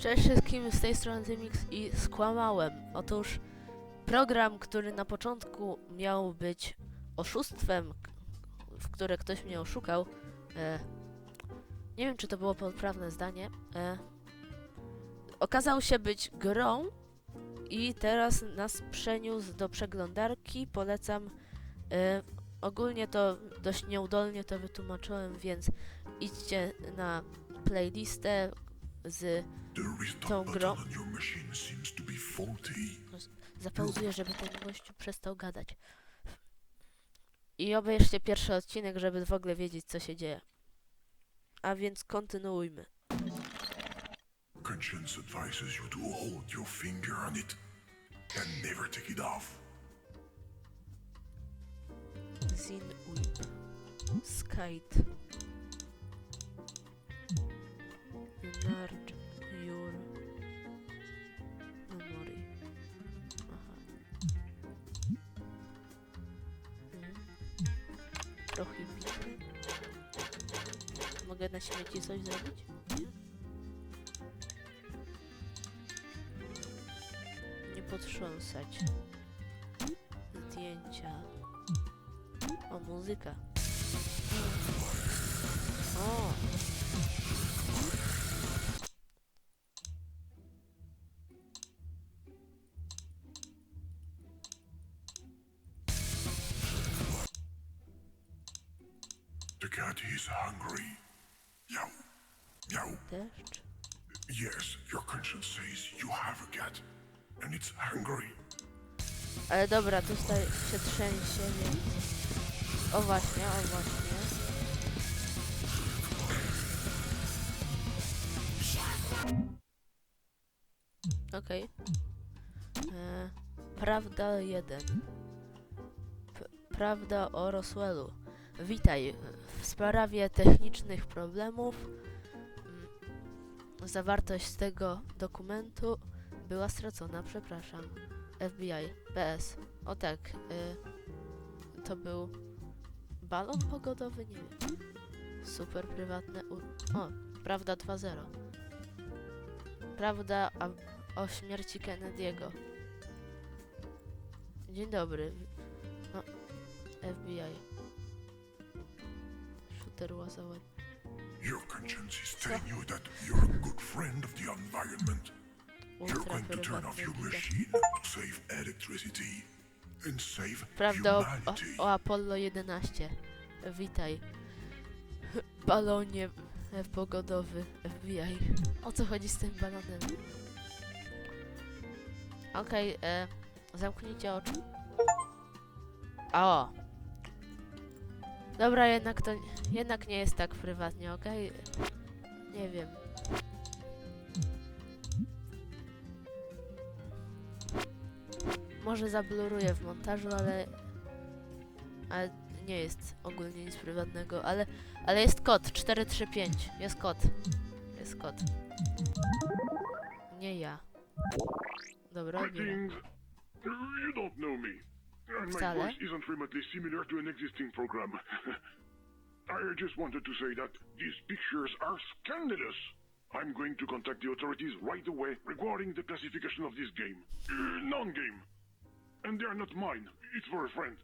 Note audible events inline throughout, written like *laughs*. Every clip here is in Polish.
Cześć wszystkim, z tej strony Tymix i skłamałem. Otóż program, który na początku miał być oszustwem, w które ktoś mnie oszukał, e, nie wiem czy to było poprawne zdanie, e, okazał się być grą i teraz nas przeniósł do przeglądarki. Polecam. E, ogólnie to dość nieudolnie to wytłumaczyłem, więc idźcie na playlistę z restart Tą grą-. Zapauzuję, żeby ten gościu przestał gadać. I obejrzcie pierwszy odcinek, żeby w ogóle wiedzieć, co się dzieje. A więc kontynuujmy. Conscience advises you to hold your finger on it and never take it off. Zin. Skite. Enlarge your memory. Aha. Mogę na śmieci coś zrobić? Nie. Nie potrząsać. Zdjęcia. O, muzyka. O! Is hungry. Meow. Deszcz. Yes, your conscience says you have a cat. And it's hungry. Ale dobra, tutaj się trzęsie, więc... O właśnie, o właśnie. Okej. E, Prawda 1. P prawda o Roswellu. Witaj. W sprawie technicznych problemów mm, zawartość tego dokumentu była stracona, przepraszam. FBI, PS. O tak, y, to był balon pogodowy, nie wiem. Super prywatne. U o, prawda 2.0. Prawda a, o śmierci Kennedy'ego. Dzień dobry. No, FBI. Shooter was a web. Your conscience is telling you that you're a good friend of the environment. You're going to turn off your machine to save electricity and save Prawda o, o, humanity. o Apollo 11. Witaj. Balonie pogodowy FBI. O co chodzi z tym balonem? Okej, e, zamknijcie oczy. O! Dobra, jednak to jednak nie jest tak prywatnie, okej? Nie wiem. Może zabluruję w montażu, ale ale nie jest ogólnie nic prywatnego, ale, ale jest kod 435. Jest kod. Jest kod. Nie ja. Dobra. Greetings. You don't know me. And my voice isn't remotely similar to an existing program. *laughs* I just wanted to say that these pictures are scandalous. I'm going to contact the authorities right away regarding the classification of this game. Uh, *clears throat* Non-game. And they are not mine. It's for a friend.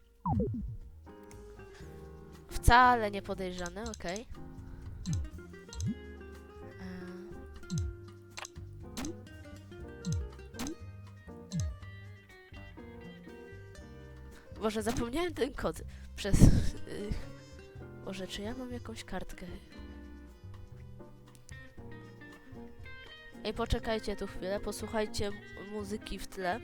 Wcale nie podejrzane, okej. Eee. Boże, zapomniałem ten kod przez... y, Boże, czy ja mam jakąś kartkę? Ej, poczekajcie tu chwilę, posłuchajcie muzyki w tle.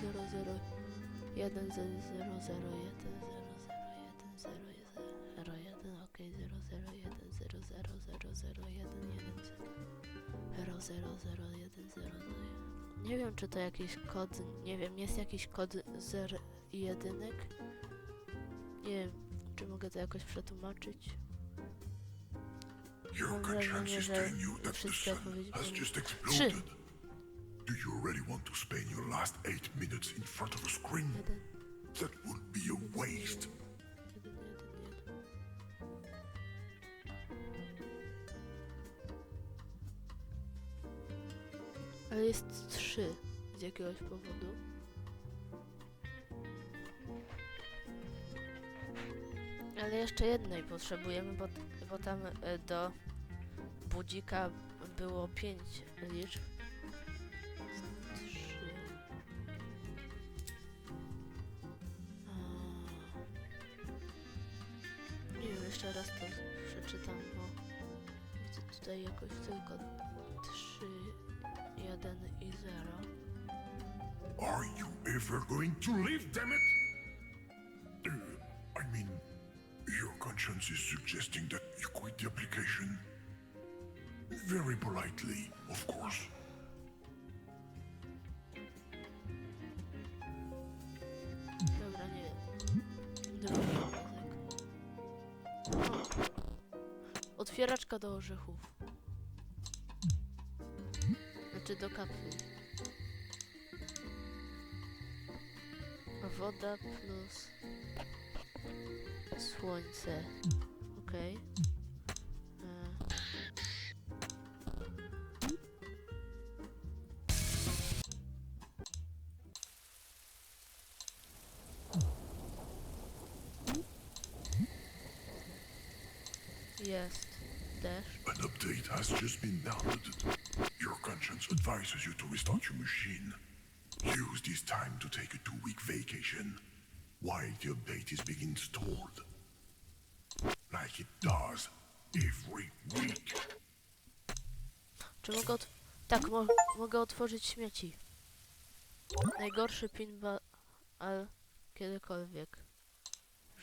Zero, zero, 1 0 0 0 1 0 0 1 0 1 okej 0 0 1 0 0 0 0 1 1 0 0 0 1 0 Nie wiem czy to jakiś kod, nie wiem, jest jakiś kod 0 i jedynek. Nie wiem, czy mogę to jakoś przetłumaczyć. Mam wrażenie, że wszystkie odpowiedzi powinny- Trzy. Do you really want to spend your last eight minutes in front of a screen? Jeden, That would be a waste. jeden, jeden, jeden. Ale jest trzy z jakiegoś powodu. Ale jeszcze jednej potrzebujemy, bo, bo tam e, do budzika było pięć liczb. Jeszcze raz to przeczytam, bo widzę tutaj jakoś tylko 3, 1 i 0. Are you ever going to leave, damn conscience is suggesting that you quit the application. Very politely, of course. Dobra, nie. Otwieraczka do orzechów. Znaczy do kapsuł. Woda plus słońce. Okej. E. Jest deszcz. An update has just been downloaded. Your conscience advises you to restart your machine. Use this time to take a two-week vacation while the update is being installed. Like it does every week. Czy mogę ot- Tak, mo mogę otworzyć śmieci. Najgorszy pinball kiedykolwiek.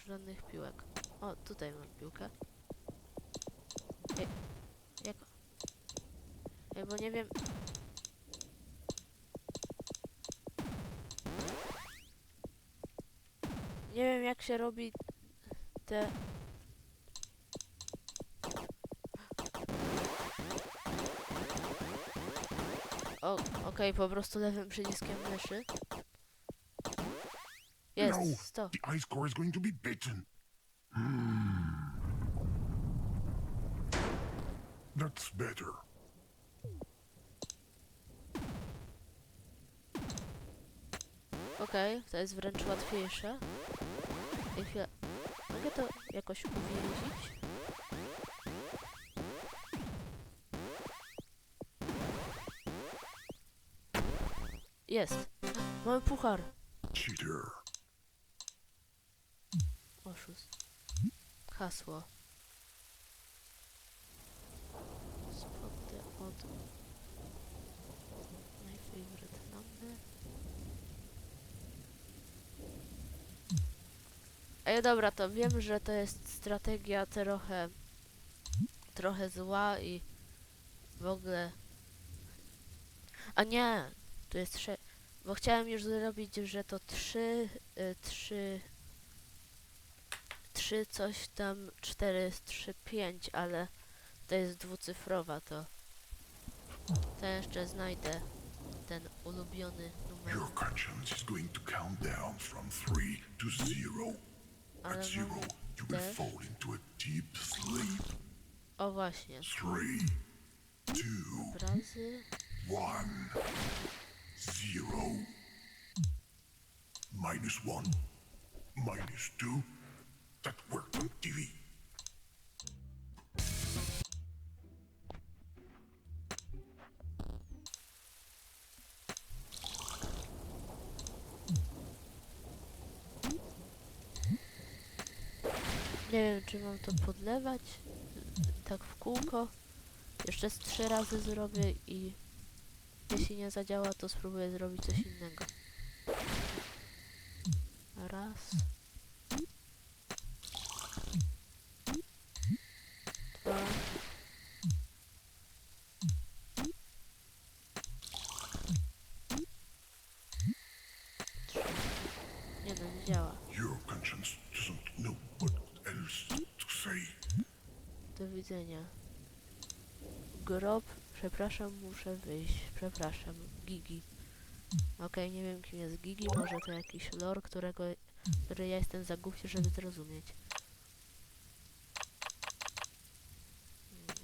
Żadnych piłek. O, tutaj mam piłkę. Ej, jak... Ej, bo nie wiem... Nie wiem jak się robi te... O, okej, po prostu lewym przyciskiem myszy. Jest, No, 100. the ice core is going to be bitten. Hmm. That's better. Okej, to jest wręcz łatwiejsze. I chwilę. Mogę to jakoś uwięzić? Jest. Mamy puchar. Cheater. Oszust. Hasło. The od... Ej, dobra, to wiem, że to jest strategia trochę... trochę zła i w ogóle... A nie! Tu jest trzy... Bo chciałem już zrobić, że to trzy... Y, trzy... Trzy coś tam... Cztery, trzy, pięć, ale... To jest dwucyfrowa, to... To jeszcze znajdę ten ulubiony numer. Your conscience is going to count down from 3 to 0. At zero, you will fall into a deep sleep. O właśnie, Three, two, obrazy. one, zero. Minus one, minus two. That worked on TV. Nie wiem czy mam to podlewać tak w kółko. Jeszcze z trzy razy zrobię i jeśli nie zadziała to spróbuję zrobić coś innego. raz. Dwa. Trzy. Nie no, nie działa. Your conscience doesn't know what else to say. Do widzenia. Grob, przepraszam, muszę wyjść. Przepraszam, Gigi. Okej, nie wiem kim jest Gigi, może to jakiś lore, którego, który ja jestem za głupi, żeby zrozumieć. Hmm.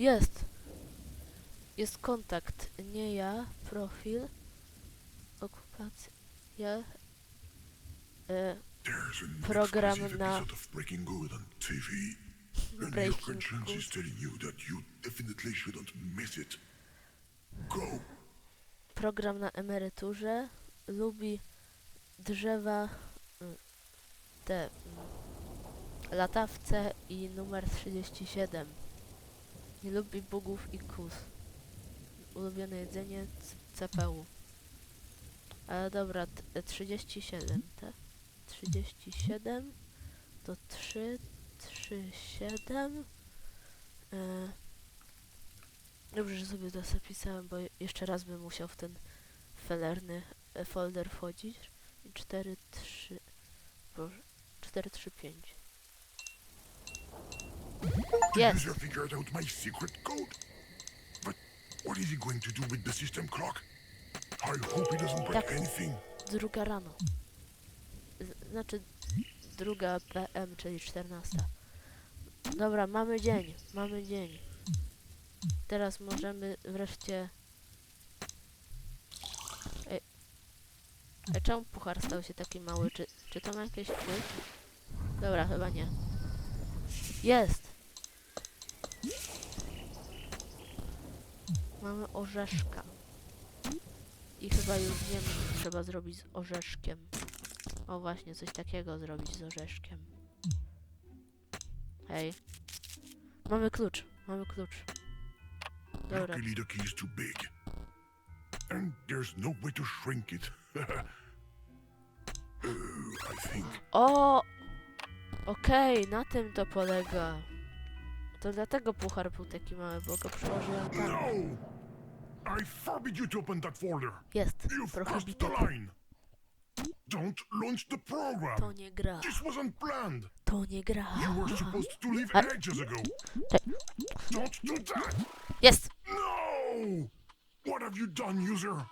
Jest! Jest kontakt, nie ja, profil, okupacja, ja, e, Program na- Breaking Good program na emeryturze, lubi drzewa, mm, te mm, latawce i numer 37. Nie lubi bugów i kus. Ulubione jedzenie CPU. Ale dobra, t- e, 37, tak? 37 to 3, 3, 7. E, Dobrze, że sobie to zapisałem, bo je- jeszcze raz bym musiał w ten felerny e, folder wchodzić. I 4, 3, boże, 4, 3, 5. The Yes. user figured out my secret code. What is he going to do with the system clock? I hope he doesn't break Tak. anything. Druga rano. Z- Znaczy druga PM, czyli 14. Dobra, mamy dzień, mamy dzień. Teraz możemy wreszcie... Ej, Ej czemu puchar stał się taki mały? Czy, czy to ma jakieś wpływ? Dobra, chyba nie. Jest! Mamy orzeszka. I chyba już wiem, co trzeba zrobić z orzeszkiem. O właśnie, coś takiego zrobić z orzeszkiem. Hej. Mamy klucz, mamy klucz. Dobra, Luckily the key is too big. And there's no way to shrink it. Uh, *laughs* I think. O! Okej, na tym to polega. To dlatego puchar był taki mały, bo go przyłożyłem tam. No! I forbid you to open that folder. Jest, You've crossed the prohibited. line. Don't launch the program. To nie gra, This wasn't planned. to nie gra. You were supposed to leave I- ages ago. Don't do that. Jest! No! What have you done, user?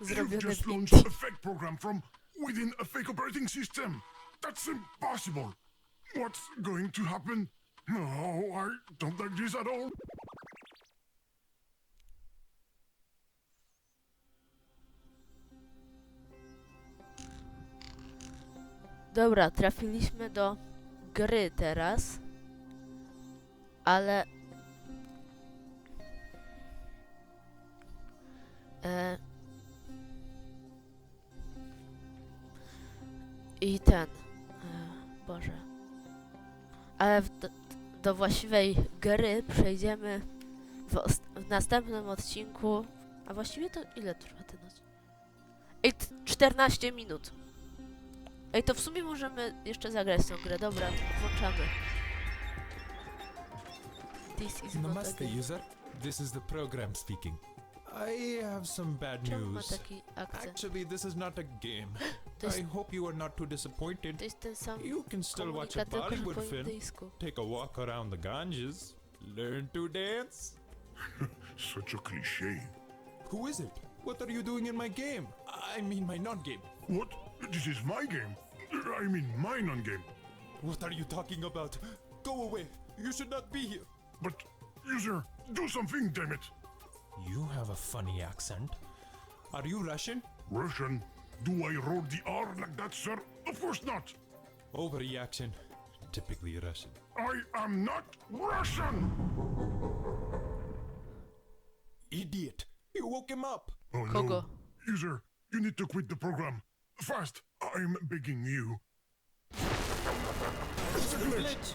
You've Zrobione just launched a fake program from within a fake operating system. That's impossible. What's going to happen? No, I don't like this at all. Dobra, trafiliśmy do gry teraz. Ale... E... I ten... E... Boże. Ale w, do, właściwej gry przejdziemy w, w następnym odcinku. A właściwie to ile trwa ten odcinek? Ej, t- 14 minut. Ej, to w sumie możemy jeszcze zagrać tą grę. Dobra, włączamy. This is Namaste, user. This is the program speaking. I have some bad Czemu ma news. taki akcent? Actually, this is not a game. *laughs* To I hope you are not too disappointed. to jest ten You can still watch a komunikat, tylko że Bollywood film, indyjsku. take a walk around the Ganges, learn to dance. *laughs* Such a cliche. Who is it? What are you doing in my game? I mean, my non-game. What? This is my game. I mean, my non-game. What are you talking about? Go away. You should not be here. But, user, do something, damn it. You have a funny accent. Are you Russian? Russian? Do I roll the R like that, sir? Of course not. Overreaction. Typically Russian. I am not Russian. Idiot. You woke him up. Oh Kogo? no. User, you need to quit the program. Fast! I'm begging you. It's a glitch!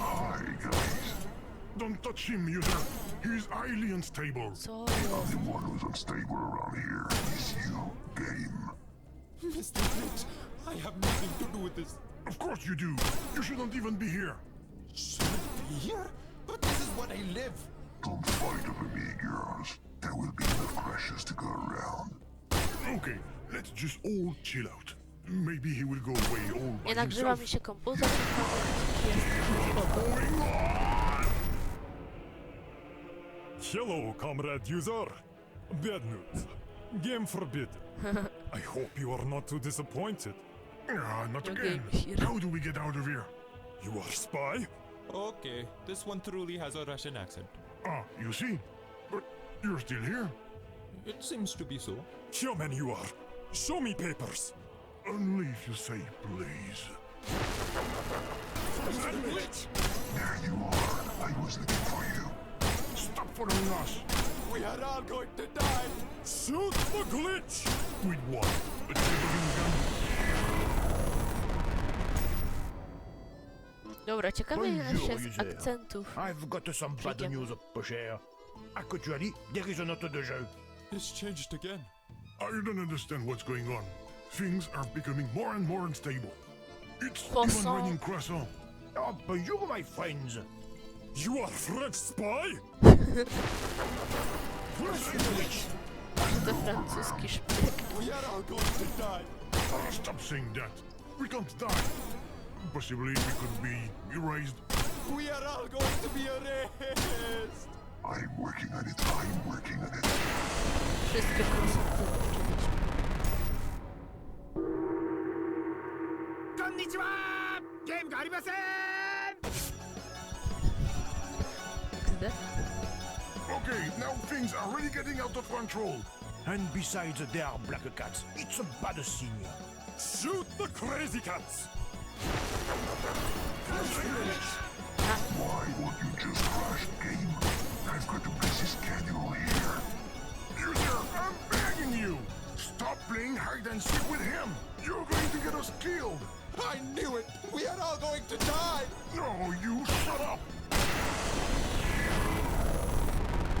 Aye, guys. Don't touch him, user. He's highly unstable. Co jest? The one who's unstable around here is you, game. Mr. Glitch, I have nothing to do with this. Of course you do. You shouldn't even be here. Shouldn't be here? But this is what I live. Don't fight over me, girls. There will be enough crashes to go around. Okay, let's just all chill out. Maybe he will go away all by Nie nagrzywa himself. mi się komputer, tylko jest spoko. Going on! Hello, comrade user. Bad news. Game forbidden. *laughs* I hope you are not too disappointed. Ah, not No again. here. How do we get out of here? You are a spy? Okay, this one truly has a Russian accent. Ah, you see? But you're still here. It seems to be so. Human you are. Show me papers. Only if you say please. Glitch! There you are. I was looking for you. Stop following us. We are all going to die! Shoot the glitch! With what? A gun? Dobra, ciekawe ile Bonjour, jest user. akcentów. I've got some bad Friggin'. news, pas cher. Actually, there is another de jeu. It's changed again. I don't understand what's going on. Things are becoming more and more unstable. It's Croissant. even raining croissant. Oh, bonjour, my friends. You are French spy? *laughs* To francuski szpieg. We are all going to die! Stop saying that. We can't die. Possibly we could be erased. We are all going to be erased! I'm working on it. I'm working on it. Wszystkie procenty oczywiście. XD? Okay, now things are really getting out of control. And besides, there are black cats. It's a bad sign. Shoot the crazy cats! Why won't you just crash game? I've got to place this schedule here. User, I'm begging you! Stop playing hide and seek with him! You're going to get us killed! I knew it! We are all going to die! No, you shut up!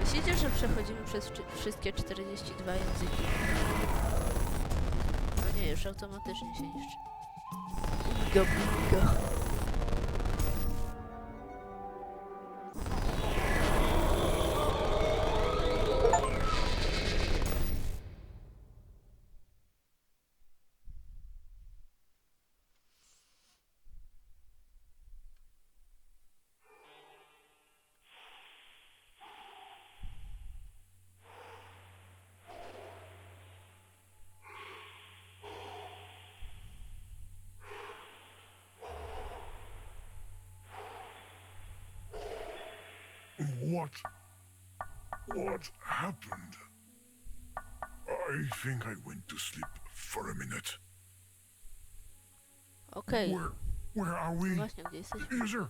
Myślicie, że przechodzimy przez wszystkie 42 języki? No nie, już automatycznie się niszczy. Bingo, bingo. What? What happened? I think I went to sleep for a minute. Okej, Where, where are we? właśnie gdzie jesteśmy? User?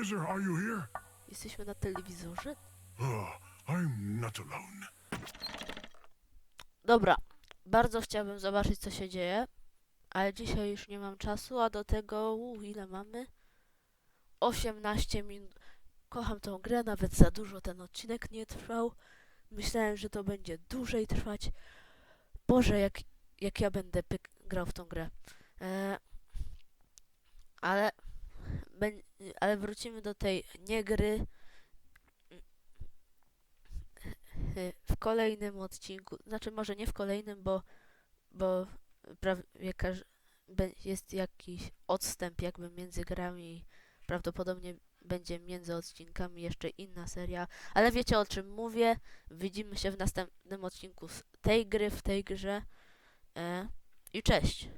User, are you here? Jesteśmy na telewizorze? Oh, I'm not alone. Dobra, bardzo chciałbym zobaczyć co się dzieje, ale dzisiaj już nie mam czasu, a do tego, uu, ile mamy? 18 minut. Kocham tą grę, nawet za dużo ten odcinek nie trwał. Myślałem, że to będzie dłużej trwać. Boże, jak, jak ja będę grał w tą grę. E, ale, ale wrócimy do tej niegry w kolejnym odcinku. Znaczy, może nie w kolejnym, bo, bo prawie jest jakiś odstęp jakby między grami prawdopodobnie będzie między odcinkami jeszcze inna seria, ale wiecie o czym mówię. Widzimy się w następnym odcinku z tej gry, w tej grze. E, I cześć!